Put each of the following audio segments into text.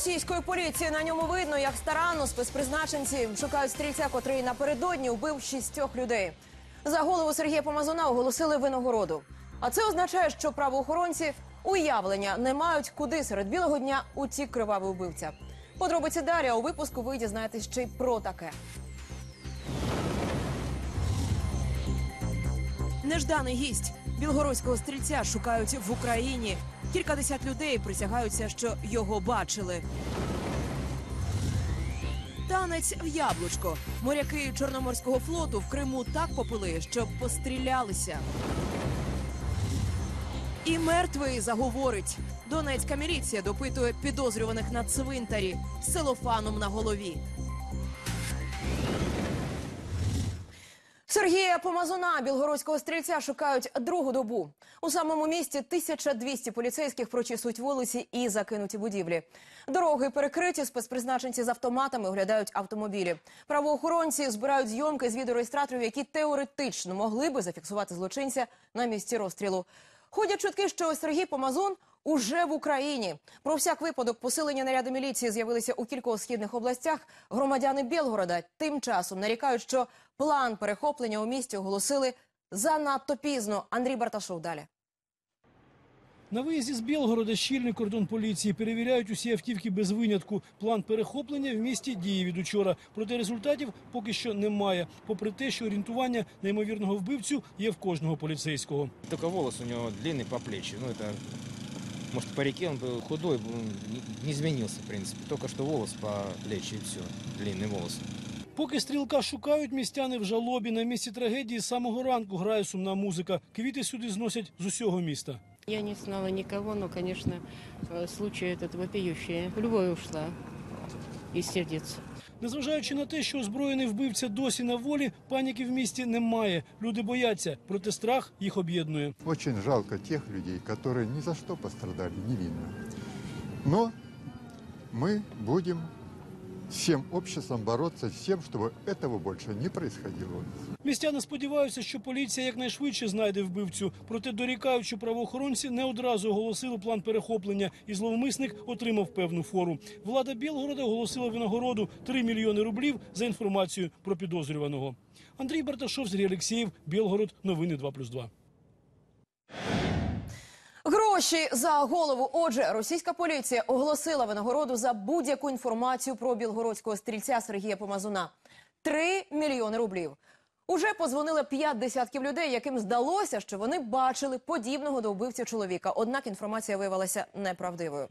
російської поліції. На ньому видно, як старанно спецпризначенці шукають стрільця, котрий напередодні вбив шістьох людей. За голову Сергія Помазуна оголосили винагороду. А це означає, що правоохоронці уявлення не мають, куди серед білого дня утік кривавий вбивця. Подробиці далі а у випуску ви дізнаєтесь ще й про таке. Нежданий гість білгородського стрільця шукають в Україні. Кількадесят людей присягаються, що його бачили. Танець в яблучко. Моряки Чорноморського флоту в Криму так попили, що пострілялися. І мертвий заговорить. Донецька міліція допитує підозрюваних на цвинтарі з целофаном на голові. Сергія Помазуна, білгородського стрільця, шукають другу добу. У самому місті 1200 поліцейських прочісують вулиці і закинуті будівлі. Дороги перекриті, спецпризначенці з автоматами оглядають автомобілі. Правоохоронці збирають зйомки з відеореєстраторів, які теоретично могли би зафіксувати злочинця на місці розстрілу. Ходять чутки, що Сергій Помазун уже в Україні. Про всяк випадок посилення наряди міліції з'явилися у кількох східних областях. Громадяни Білгорода тим часом нарікають, що план перехоплення у місті оголосили занадто пізно. Андрій Барташов далі. На виїзді з Білгорода щільний кордон поліції перевіряють усі автівки без винятку. План перехоплення в місті діє від учора. Проте результатів поки що немає. Попри те, що орієнтування на ймовірного вбивцю є в кожного поліцейського. Только волос у него длинный по плечи. Ну, это, может, по реке он был худой, он не- не изменился, в принципе. Только что волос по плечи и все. Длинный волос. Поки стрілка шукають, містяни в жалобі. На місці трагедії з самого ранку грає сумна музика. Квіти сюди зносять з усього міста. Я не знала никого, но, конечно, э, случай этот вопиющий. Любовь ушла из сердец. Незважаючи на те, що озброєний вбивця досі на волі, паніки в місті немає. Люди бояться, проте страх їх об'єднує. Очень жалко тих людей, які ні за що пострадали невинно. Но ми будем всем обществом бороться с тем, чтобы этого больше не происходило. Містяни сподіваються, що поліція якнайшвидше знайде вбивцю. Проте дорікають, що правоохоронці не одразу оголосили план перехоплення, і зловмисник отримав певну фору. Влада Білгорода оголосила винагороду 3 мільйони рублів за інформацію про підозрюваного. Андрій Барташов, Сергій Алексєєв, Білгород. Новини 2+,2. Гроші за голову. Отже, російська поліція оголосила винагороду за будь-яку інформацію про білгородського стрільця Сергія Помазуна. Три мільйони рублів. Уже позвонили п'ять десятків людей, яким здалося, що вони бачили подібного до вбивця чоловіка. Однак інформація виявилася неправдивою.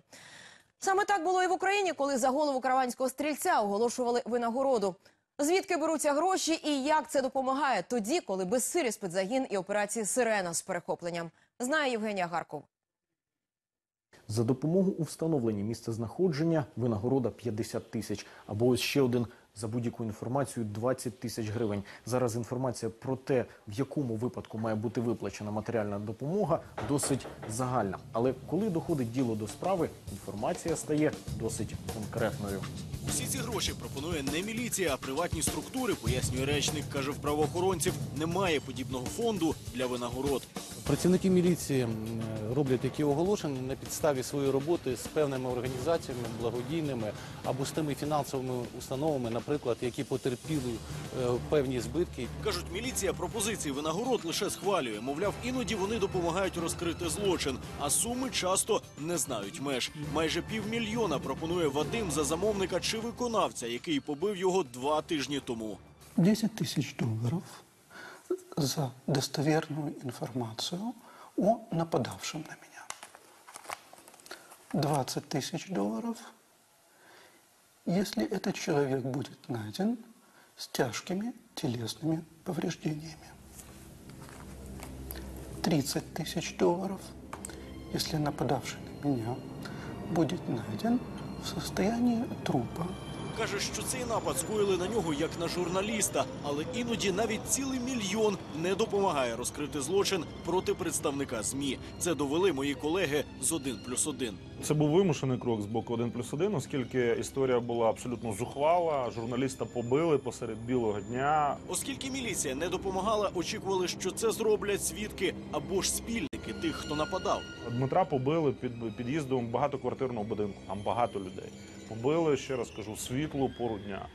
Саме так було і в Україні, коли за голову караванського стрільця оголошували винагороду. Звідки беруться гроші і як це допомагає тоді, коли безсилі спецзагін і операції Сирена з перехопленням, знає Євгенія Гарков. За допомогу у встановленні місця знаходження винагорода 50 тисяч. Або ось ще один за будь-яку інформацію 20 тисяч гривень. Зараз інформація про те, в якому випадку має бути виплачена матеріальна допомога, досить загальна. Але коли доходить діло до справи, інформація стає досить конкретною. Усі ці гроші пропонує не міліція, а приватні структури, пояснює речник. Каже, в правоохоронців немає подібного фонду для винагород. Працівники міліції роблять такі оголошення на підставі своєї роботи з певними організаціями благодійними або з тими фінансовими установами, наприклад, які потерпіли е, певні збитки. Кажуть, міліція пропозиції винагород лише схвалює. Мовляв, іноді вони допомагають розкрити злочин, а суми часто не знають меж. Майже півмільйона пропонує Вадим за замовника чи виконавця, який побив його два тижні тому. 10 тысяч долларов за достоверную информацию о нападавшем на меня. 20 тысяч долларов, если этот человек будет найден с тяжкими телесными повреждениями. 30 тысяч долларов, если нападавший на меня будет найден в состоянии трупа Каже, що цей напад скоїли на нього як на журналіста, але іноді навіть цілий мільйон не допомагає розкрити злочин проти представника змі. Це довели мої колеги з 1 плюс 1. Це був вимушений крок з боку 1 плюс 1, оскільки історія була абсолютно зухвала. Журналіста побили посеред білого дня. Оскільки міліція не допомагала, очікували, що це зроблять свідки або ж спільники тих, хто нападав. Дмитра побили під під'їздом багатоквартирного будинку. Там багато людей. Побили, ще раз кажу, світло пору дня.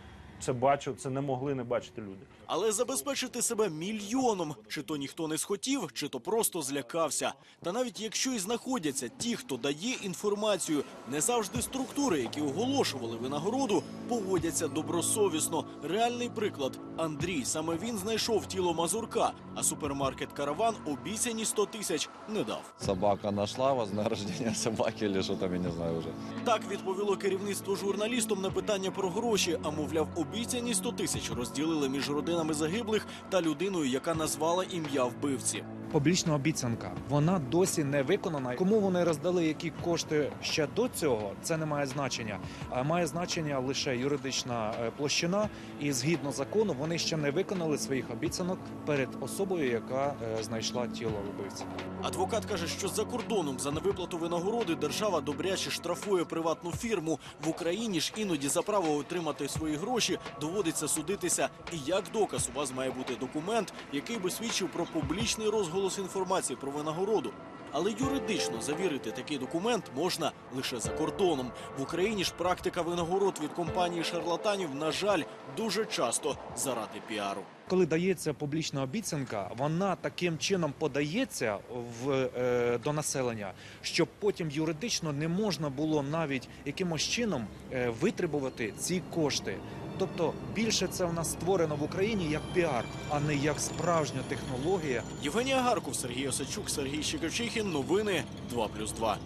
Це бачив, це не могли не бачити люди. Але забезпечити себе мільйоном чи то ніхто не схотів, чи то просто злякався. Та навіть якщо і знаходяться ті, хто дає інформацію, не завжди структури, які оголошували винагороду, поводяться добросовісно. Реальний приклад Андрій. Саме він знайшов тіло Мазурка, а супермаркет Караван обіцяні 100 тисяч не дав. Собака нашла вознаграждение собаки или что там, я не знаю уже. Так відповіло керівництво журналістам на питання про гроші. А мовляв, обіцяні 100 тисяч розділили між родинами загиблих та людиною, яка назвала ім'я вбивці. Публічна обіцянка вона досі не виконана. Кому вони роздали які кошти ще до цього, це не має значення. А має значення лише юридична е, площина, і згідно закону вони ще не виконали своїх обіцянок перед особою, яка е, знайшла тіло вбивці. Адвокат каже, що за кордоном за невиплату винагороди держава добряче штрафує приватну фірму. В Україні ж іноді за право отримати свої гроші доводиться судитися. І як доказ у вас має бути документ, який би свідчив про публічний розголос інформації про винагороду. Але юридично завірити такий документ можна лише за кордоном. В Україні ж практика винагород від компанії шарлатанів, на жаль, дуже часто заради піару. Коли дається публічна обіцянка, вона таким чином подається в, е, до населення, щоб потім юридично не можна було навіть якимось чином е, витребувати ці кошти. Тобто більше це в нас створено в Україні як піар, а не як справжня технологія. Євгенія Гарков, Сергій Осадчук, Сергій Щекавчихін. Новини 2+,2.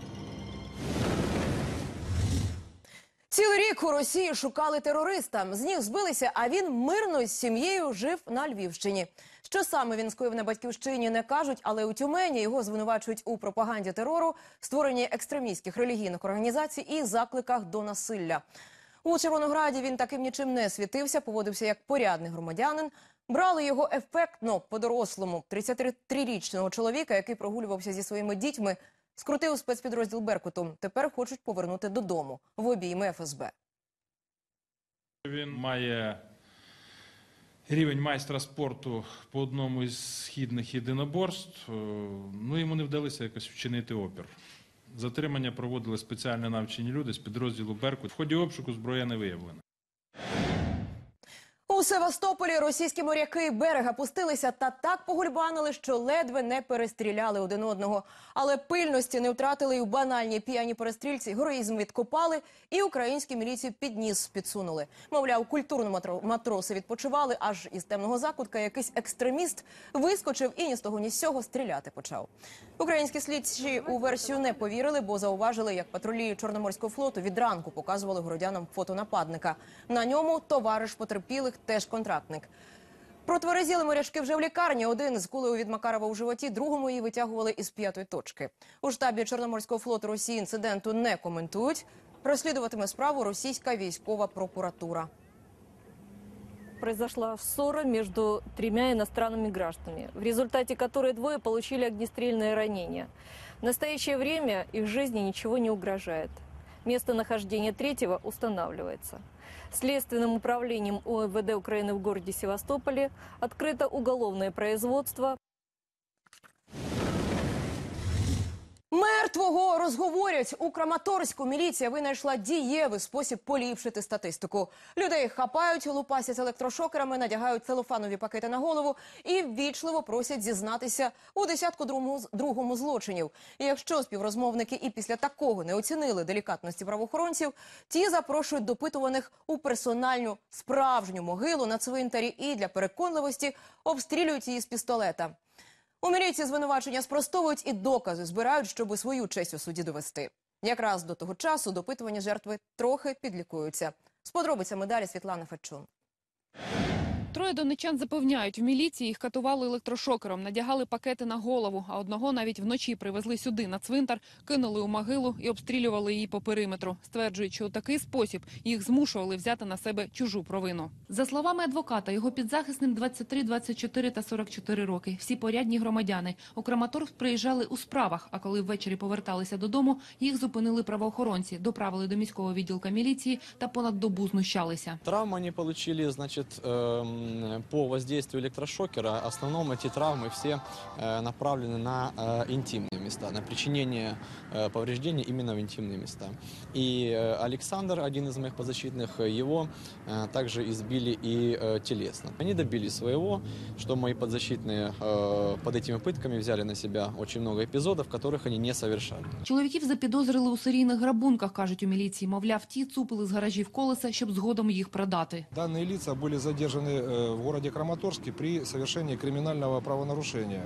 Цілий рік у Росії шукали терориста. З них збилися, а він мирно з сім'єю жив на Львівщині. Що саме він скоїв на батьківщині, не кажуть, але у Тюмені його звинувачують у пропаганді терору, створенні екстремістських релігійних організацій і закликах до насилля. У Червонограді він таким нічим не світився, поводився як порядний громадянин. Брали його ефектно по-дорослому. 33-річного чоловіка, який прогулювався зі своїми дітьми, скрутив спецпідрозділ Беркуту. Тепер хочуть повернути додому в обійми ФСБ. Він має рівень майстра спорту по одному із східних єдиноборств. Е, Ну, йому не вдалося якось вчинити опір. Затримання проводили спеціально навчені люди з підрозділу Беркут. В ході обшуку зброя не виявлена. У Севастополі російські моряки берега пустилися та так погульбанили, що ледве не перестріляли один одного. Але пильності не втратили і у банальній п'яні перестрільці. Героїзм відкопали і українські міліцію під ніс підсунули. Мовляв, культурно матро- матроси відпочивали, аж із темного закутка якийсь екстреміст вискочив і ні з того ні з сього стріляти почав. Українські слідчі у версію не повірили, бо зауважили, як патрулі Чорноморського флоту від ранку показували городянам фото нападника. На ньому товариш потерпілих, теж контрактник. Протверезіли морячки вже в лікарні. Один з кулею від Макарова у животі, другому її витягували із п'ятої точки. У штабі Чорноморського флоту Росії інциденту не коментують. Розслідуватиме справу російська військова прокуратура. произошла ссора между тремя иностранными гражданами, в результате которой двое получили огнестрельное ранение. В настоящее время их жизни ничего не угрожает. Местонахождение третьего устанавливается. Следственным управлением ОМВД Украины в городе Севастополе открыто уголовное производство Мертвого розговорять у Краматорську. Міліція винайшла дієвий спосіб поліпшити статистику. Людей хапають, лупасять електрошокерами, надягають целофанові пакети на голову і ввічливо просять зізнатися у десятку другому, злочинів. І якщо співрозмовники і після такого не оцінили делікатності правоохоронців, ті запрошують допитуваних у персональну справжню могилу на цвинтарі і для переконливості обстрілюють її з пістолета. У міліції звинувачення спростовують і докази збирають, щоби свою честь у суді довести. Якраз до того часу допитування жертви трохи підлікуються. З подробицями далі Світлана Федчун. Троє донечан запевняють, в міліції їх катували електрошокером, надягали пакети на голову, а одного навіть вночі привезли сюди, на цвинтар, кинули у могилу і обстрілювали її по периметру. Стверджують, що у такий спосіб їх змушували взяти на себе чужу провину. За словами адвоката, його підзахисним 23, 24 та 44 роки. Всі порядні громадяни. У Краматорськ приїжджали у справах, а коли ввечері поверталися додому, їх зупинили правоохоронці, доправили до міського відділка міліції та понад добу знущалися. Травмы они получили, значит, эм, м, по воздействию электрошокера, в основном эти травмы все э, направлены на э, интимные места, на причинение э, повреждений именно в интимные места. И э, Александр, один из моих подзащитных, э, его э, также избили и э, телесно. Они добились своего, что мои подзащитные э, под этими пытками взяли на себя очень много эпизодов, которых они не совершали. Чоловіків запідозрили у серійних грабунках, кажуть у міліції. Мовляв, ті цупили з гаражів колеса, щоб згодом їх продати. Данные лица были задержаны э, в городе Краматорске при совершении криминального правонарушения.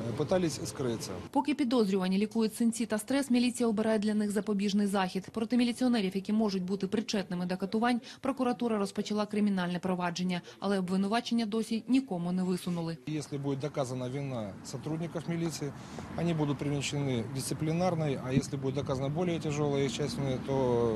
Э, Пытались скрыться. Поки підозрювані лікують синці та стрес, міліція обирає для них запобіжний захід. Проти міліціонерів, які можуть бути причетними до катувань, прокуратура розпочала кримінальне провадження, але обвинувачення досі нікому не висунули. Если будет доказана вина сотрудников милиции, они будут привлечены к дисциплинарной, а если будет доказана более тяжелая и частная, то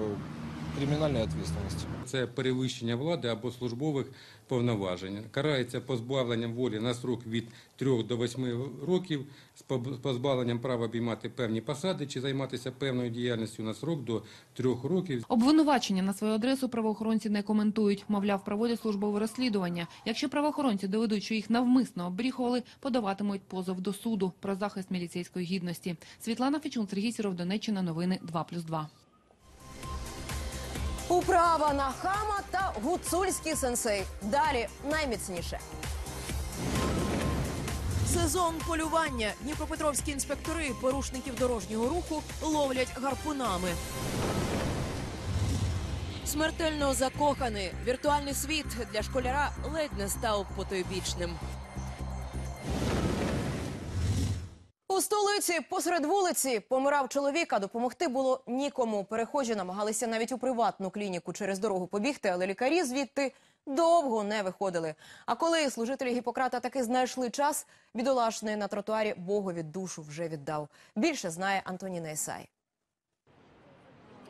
криминальной ответственности. Це перевищення влади або службових повноважень. Карається позбавленням волі на срок від 3 до 8 років, з позбавленням права обіймати певні посади чи займатися певною діяльністю на срок до 3 років. Обвинувачення на свою адресу правоохоронці не коментують. Мовляв, проводять службове розслідування. Якщо правоохоронці доведуть, що їх навмисно обріхували, подаватимуть позов до суду про захист міліцейської гідності. Світлана Фечун, Сергій Сіров, Донеччина, новини 2+,2. Управа на хама та гуцульський сенсей. Далі найміцніше. Сезон полювання. Дніпропетровські інспектори порушників дорожнього руху ловлять гарпунами. Смертельно закоханий. Віртуальний світ для школяра ледь не став потойбічним. Столиці посеред вулиці помирав чоловік, а допомогти було нікому. Перехожі намагалися навіть у приватну клініку через дорогу побігти, але лікарі звідти довго не виходили. А коли служителі Гіппократа таки знайшли час, бідолашний на тротуарі Богові душу вже віддав. Більше знає Антоніна Ісай.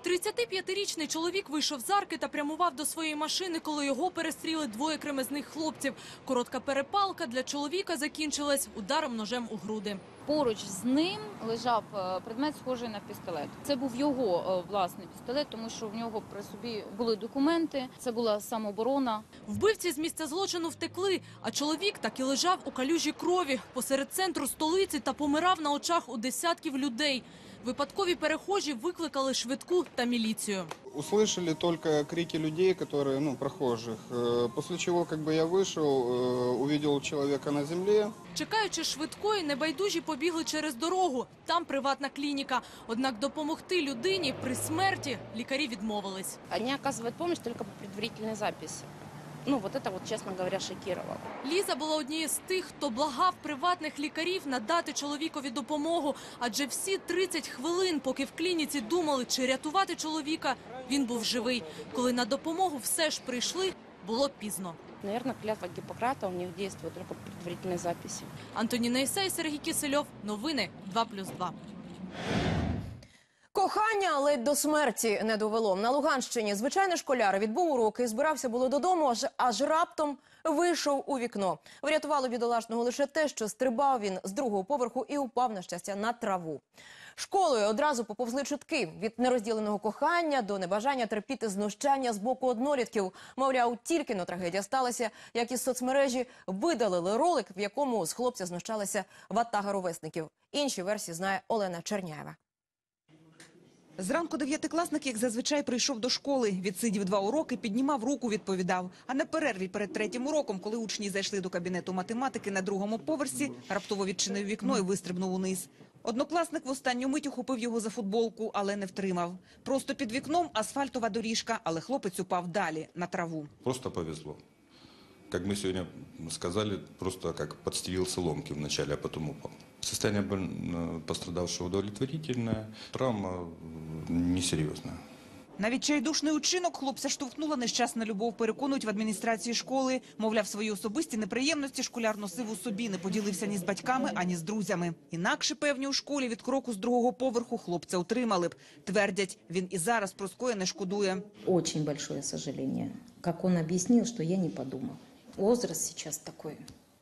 35-річний чоловік вийшов з арки та прямував до своєї машини, коли його перестріли двоє кремезних хлопців. Коротка перепалка для чоловіка закінчилась ударом ножем у груди. Поруч з ним лежав е, предмет, схожий на пістолет. Це був його е, власний пістолет, тому що в нього при собі були документи. Це була самооборона. Вбивці з місця злочину втекли, а чоловік так і лежав у калюжі крові посеред центру столиці та помирав на очах у десятків людей. Випадкові перехожі викликали швидку та міліцію. Услышали только крики людей, которые, ну, прохожих. Э, После чего, как бы я вышел, э, увидел человека на земле. Чекаючи швидкої, небайдужі побігли через дорогу. Там приватна клініка. Однак допомогти людині при смерті лікарі відмовились. Вони оказують допомогу тільки по предварительній записі. Ну, вот это вот, честно говоря, шокировало. Ліза була однією з тих, хто благав приватних лікарів надати чоловікові допомогу. Адже всі 30 хвилин, поки в клініці думали, чи рятувати чоловіка, він був живий. Коли на допомогу все ж прийшли, було пізно. Наверное, клятва Гиппократа у них действует только по предварительной записи. Антоніна Ісей, Сергій Кисельов. Новини 2+,2. Кохання ледь до смерті не довело. На Луганщині звичайний школяр відбув уроки, збирався було додому, аж, аж раптом вийшов у вікно. Врятувало бідолашного лише те, що стрибав він з другого поверху і упав, на щастя, на траву. Школою одразу поповзли чутки від нерозділеного кохання до небажання терпіти знущання з боку однолітків. Мовляв, тільки но трагедія сталася, як із соцмережі видалили ролик, в якому з хлопця знущалася ватага ровесників. Інші версії знає Олена Черняєва. Зранку дев'ятикласник, як зазвичай, прийшов до школи. Відсидів два уроки, піднімав руку, відповідав. А на перерві перед третім уроком, коли учні зайшли до кабінету математики на другому поверсі, раптово відчинив вікно і вистрибнув униз. Однокласник в останню мить ухопив його за футболку, але не втримав. Просто під вікном асфальтова доріжка, але хлопець упав далі, на траву. Просто повезло. Как мы сегодня сказали, просто как подстелил соломки вначале, а потом упал. Состояние боль- пострадавшего удовлетворительное, травма э, несерьезная. На відчайдушний учинок хлопця штовхнула нещасна любов, переконують в адміністрації школи. Мовляв, свої особисті неприємності школяр носив у собі, не поділився ні з батьками, ані з друзями. Інакше, певні, у школі від кроку з другого поверху хлопця утримали б. Твердять, він і зараз про скоєне шкодує. Очень большое сожаление. Как он объяснил, что я не подумал. Возраст сейчас такой.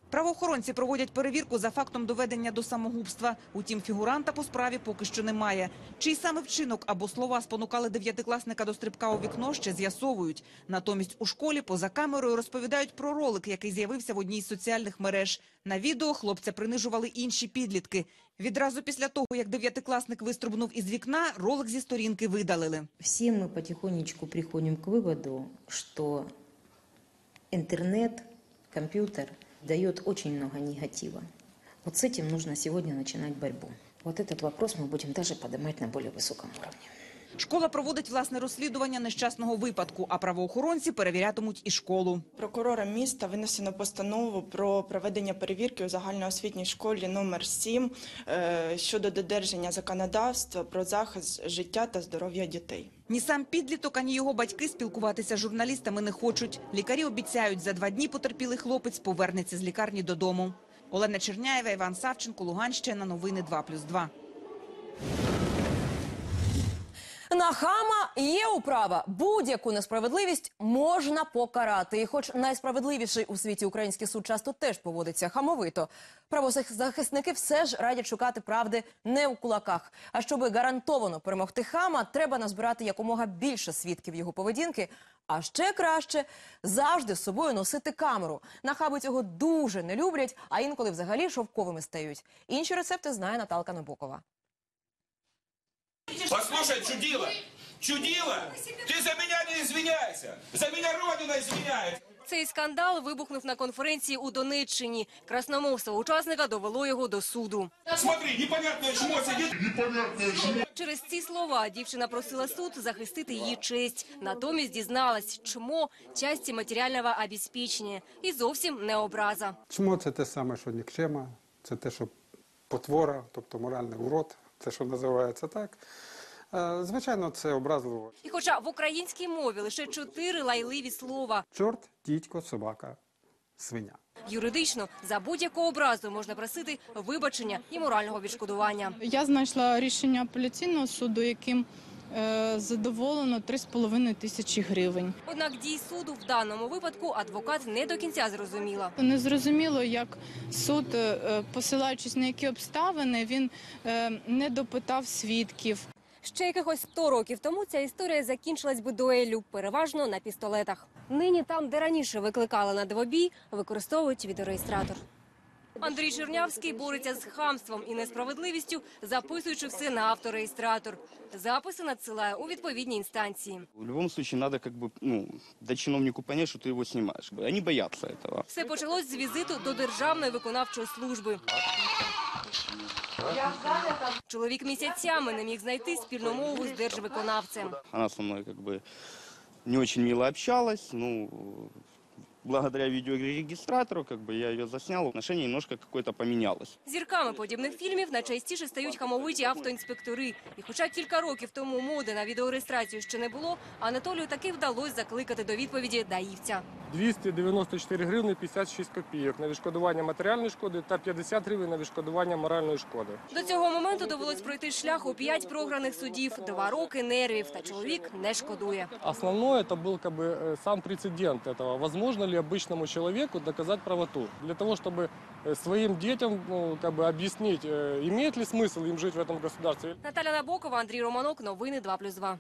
Правоохоронці проводять перевірку за фактом доведення до самогубства. Утім, фігуранта по справі поки що немає. Чий саме вчинок або слова спонукали дев'ятикласника до стрибка у вікно, ще з'ясовують. Натомість у школі поза камерою розповідають про ролик, який з'явився в одній з соціальних мереж. На відео хлопця принижували інші підлітки. Відразу після того, як дев'ятикласник вистрибнув із вікна, ролик зі сторінки видалили. Все мы потихонечку приходим к выводу, что интернет, компьютер дает очень много негатива. Вот с этим нужно сегодня начинать борьбу. Вот этот вопрос мы будем даже поднимать на более высоком уровне. Школа проводить власне розслідування нещасного випадку, а правоохоронці перевірятимуть і школу. Прокурором міста винесено постанову про проведення перевірки у загальноосвітній школі номер 7 е, щодо додержання законодавства про захист життя та здоров'я дітей. Ні сам підліток, ані його батьки спілкуватися з журналістами не хочуть. Лікарі обіцяють, за два дні потерпілий хлопець повернеться з лікарні додому. Олена Черняєва, Іван Савченко, Луганщина. Новини 2+,2. На хама є управа. Будь-яку несправедливість можна покарати. І хоч найсправедливіший у світі український суд часто теж поводиться хамовито, правозахисники все ж радять шукати правди не у кулаках. А щоби гарантовано перемогти хама, треба назбирати якомога більше свідків його поведінки. А ще краще завжди з собою носити камеру. Нахаби цього дуже не люблять, а інколи взагалі шовковими стають. Інші рецепти знає Наталка Набокова. Послушай, чудила, чудила, ты за меня не извиняйся, за меня Родина извиняется. Цей скандал вибухнув на конференції у Донеччині. Красномовство учасника довело його до суду. Смотри, непонятное чмо сидит. Непонятное чмо. Через ці слова дівчина просила суд захистити її честь. Натомість дізналась, чмо часті матеріального обезпечення і зовсім не образа. Чмо це те саме, що нікчема, це те, що потвора, тобто моральний урод, це що називається так. Е, Звичайно, це образливо. І хоча в українській мові лише чотири лайливі слова, Чорт, дідько, собака, свиня. юридично за будь-яку образу можна просити вибачення і морального відшкодування. Я знайшла рішення апеляційного суду, яким задоволено 3,5 тисячі гривень. Однак дій суду в даному випадку адвокат не до кінця зрозуміла. Не зрозуміло, як суд, е, е, посилаючись на які обставини, він е, не допитав свідків. Ще якихось 100 років тому ця історія закінчилась би дуеллю, переважно на пістолетах. Нині там, де раніше викликали на двобій, використовують відеореєстратор. Андрій Чернявський бореться з хамством і несправедливістю, записуючи все на автореєстратор. Записи надсилає у відповідні інстанції. В любом случае надо как бы, ну, дать чиновнику понять, что ты его снимаешь. Они боятся этого. Все почалось з візиту до Державної виконавчої служби. Чоловік місяцями не міг знайти спільну мову з держвиконавцем. Она со мной как бы не очень мило общалась, ну, благодаря видеорегистратору, как бы я ее заснял, отношение немножко какое-то поменялось. Зірками подібних фільмів найчастіше стають хамовиті автоінспектори. І хоча кілька років тому моди на відеореєстрацію ще не було, Анатолію таки вдалося закликати до відповіді даївця. 294 гривни 56 копійок на відшкодування матеріальної шкоди та 50 гривень на відшкодування моральної шкоди. До цього моменту довелось пройти шлях у п'ять програних судів, два роки нервів. Та чоловік не шкодує. Основное это был как бы э, сам прецедент этого. Возможно ли обычному человеку доказать правоту? Для того, чтобы э, своим детям ну, как бы объяснить, э, имеет ли смысл им жить в этом государстве. Наталя Набокова, Андрій Романок. Новини 2+,2.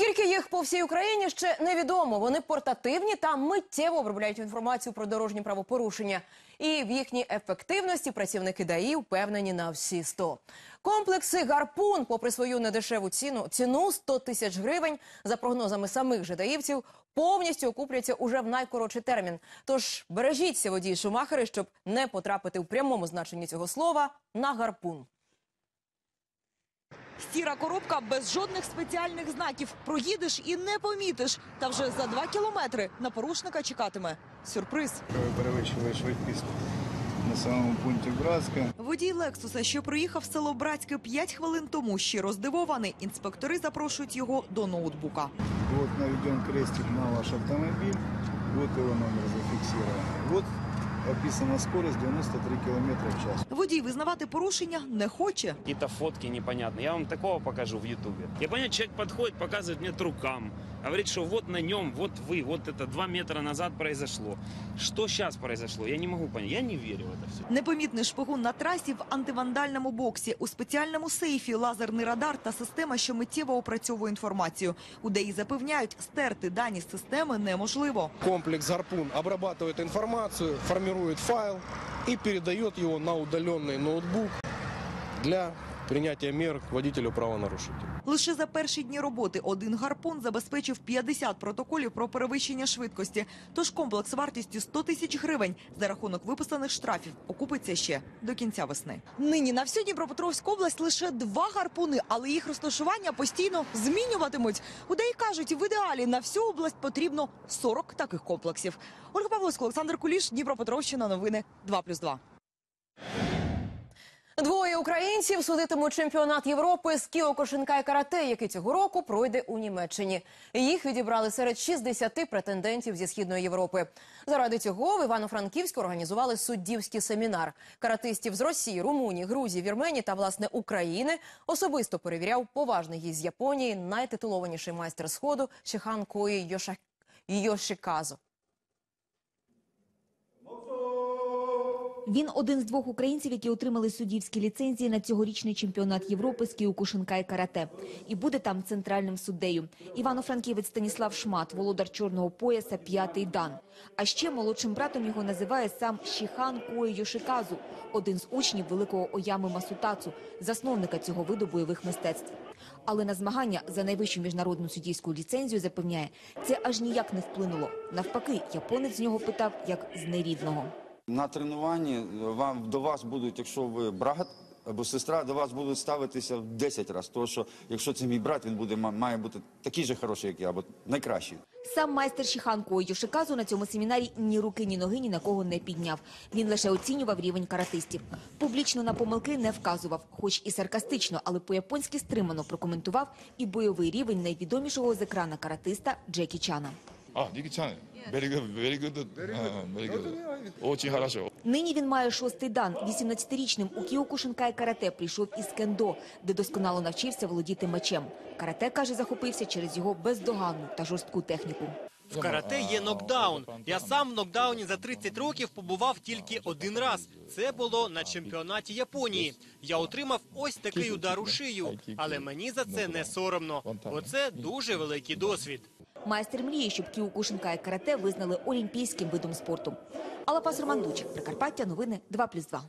Скільки їх по всій Україні ще невідомо. Вони портативні та миттєво обробляють інформацію про дорожні правопорушення. І в їхній ефективності працівники ДАІ впевнені на всі 100. Комплекси гарпун, попри свою недешеву ціну, ціну 100 тисяч гривень, за прогнозами самих же даївців, повністю окупляться уже в найкоротший термін. Тож бережіться водії шумахери, щоб не потрапити в прямому значенні цього слова на гарпун. Сіра коробка без жодних спеціальних знаків. Проїдеш і не помітиш. Та вже за два кілометри на порушника чекатиме сюрприз. перевищили швидкість на самому пункті Братська. Водій Лексуса, що приїхав в село Братське 5 хвилин тому, щиро здивований. Інспектори запрошують його до ноутбука. Вот наведен крестик на ваш автомобиль. Вот его номер зафиксирован. Вот описана скорость 93 км в час. Водій визнавати порушення не хоче. Какие-то фотки непонятные. Я вам такого покажу в Ютубе. Я понимаю, человек подходит, показывает мне трукам. Говорит, что вот на нем, вот вы, вот это два метра назад произошло. Что сейчас произошло? Я не могу понять. Я не верю в это все. Непомітний шпигун на трасі в антивандальному боксі. У спеціальному сейфі лазерний радар та система, що миттєво опрацьовує інформацію. У ДАІ запевняють, стерти дані з системи неможливо. Комплекс «Гарпун» обрабатывает информацию, формирует файл и передает его на удаленный ноутбук для принятия мер к водителю правонарушителя. Лише за перші дні роботи один гарпун забезпечив 50 протоколів про перевищення швидкості. Тож комплекс вартістю 100 тисяч гривень за рахунок виписаних штрафів окупиться ще до кінця весни. Нині на всю Дніпропетровську область лише два гарпуни, але їх розташування постійно змінюватимуть. Удаї кажуть, в ідеалі на всю область потрібно 40 таких комплексів. Ольга Павловська, Олександр Куліш, Дніпропетровщина. Новини 2+,2. Двоє українців судитимуть чемпіонат Європи з кіокошинка і карате, який цього року пройде у Німеччині. Їх відібрали серед 60 претендентів зі східної Європи. Заради цього в Івано-Франківську організували суддівський семінар. Каратистів з Росії, Румунії, Грузії, Вірменії та власне України особисто перевіряв поважний гість з Японії, найтитулованіший майстер сходу Шихан Кої Йоша... Йошиказо. Він один з двох українців, які отримали суддівські ліцензії на цьогорічний чемпіонат Європи з кіокушинка і карате. І буде там центральним суддею. Івано-Франківець Станіслав Шмат, володар чорного пояса, п'ятий дан. А ще молодшим братом його називає сам Шіхан Кої Йошиказу, один з учнів великого Оями Масутацу, засновника цього виду бойових мистецтв. Але на змагання за найвищу міжнародну суддівську ліцензію запевняє, це аж ніяк не вплинуло. Навпаки, японець з нього питав як з нерідного. На тренуванні вам до вас будуть, якщо ви брат або сестра, до вас будуть ставитися в 10 разів. Тому що якщо це мій брат, він буде ма- має бути такий же хороший, як я, або найкращий. Сам майстер Шіхан Кої Йошиказу на цьому семінарі ні руки, ні ноги ні на кого не підняв. Він лише оцінював рівень каратистів. Публічно на помилки не вказував, хоч і саркастично, але по-японськи стримано прокоментував і бойовий рівень найвідомішого з екрана каратиста Джекі Чана. А, Джеки Чан. Very good, very good. Uh, very good. Очень хорошо. Нині він має шостий дан. 18-річним у Кіокушинка і карате прийшов із кендо, де досконало навчився володіти мечем. Карате, каже, захопився через його бездоганну та жорстку техніку. В карате є нокдаун. Я сам в нокдауні за 30 років побував тільки один раз. Це було на чемпіонаті Японії. Я отримав ось такий удар у шию, але мені за це не соромно. Оце дуже великий досвід. Майстер мріє, щоб Кіокушинка і карате визнали олімпійським видом спорту. Алапас Романдучик, Прикарпаття, новини 2+,2.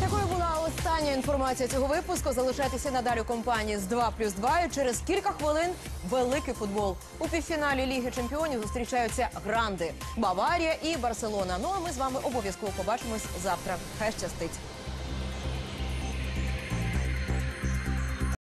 Такою була остання інформація цього випуску. Залишайтеся надалі у компанії з 2 плюс 2. І через кілька хвилин великий футбол. У півфіналі Ліги Чемпіонів зустрічаються Гранди, Баварія і Барселона. Ну а ми з вами обов'язково побачимось завтра. Хай щастить.